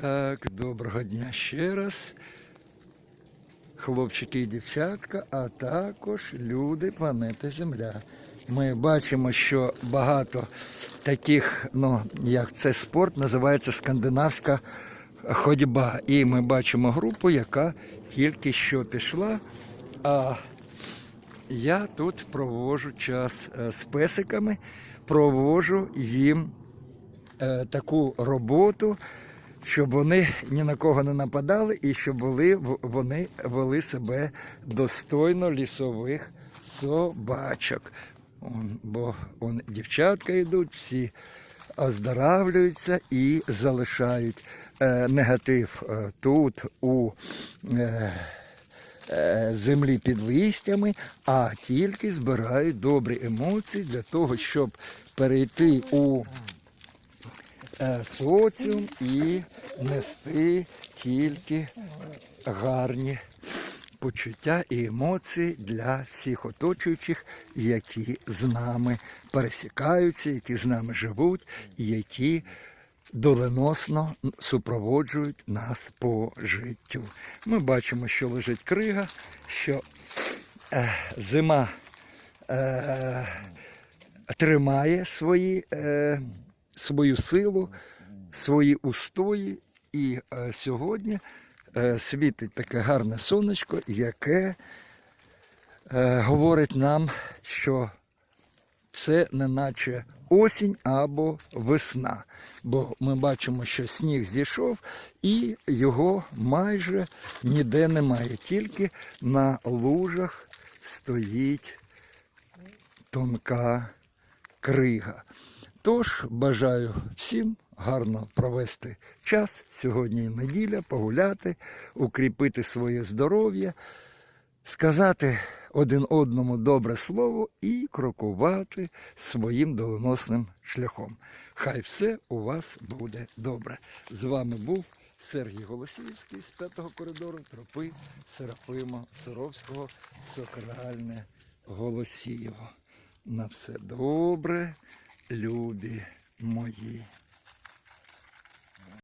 Так, доброго дня ще раз. Хлопчики і дівчатка, а також люди планети Земля. Ми бачимо, що багато таких, ну як це спорт, називається скандинавська ходьба. І ми бачимо групу, яка тільки що пішла. А я тут проводжу час е, з песиками, проводжу їм е, таку роботу, щоб вони ні на кого не нападали і щоб були, вони вели себе достойно лісових собачок. Бо он, дівчатка йдуть, всі оздоравлюються і залишають е, негатив е, тут, у е, е, землі під листями, а тільки збирають добрі емоції для того, щоб перейти у е, соціум і нести тільки гарні почуття і емоції для всіх оточуючих, які з нами пересікаються, які з нами живуть, які доленосно супроводжують нас по життю. Ми бачимо, що лежить крига, що е, зима е, тримає свої, е, свою силу, свої устої. І е, сьогодні е, світить таке гарне сонечко, яке е, говорить нам, що це не наче осінь або весна. Бо ми бачимо, що сніг зійшов і його майже ніде немає. Тільки на лужах стоїть тонка крига. Тож бажаю всім гарно провести час. Сьогодні неділя, погуляти, укріпити своє здоров'я, сказати один одному добре слово і крокувати своїм доленосним шляхом. Хай все у вас буде добре. З вами був Сергій Голосіївський з п'ятого коридору тропи Серафима Саровського, Сокральне Голосієво. На все добре, любі мої.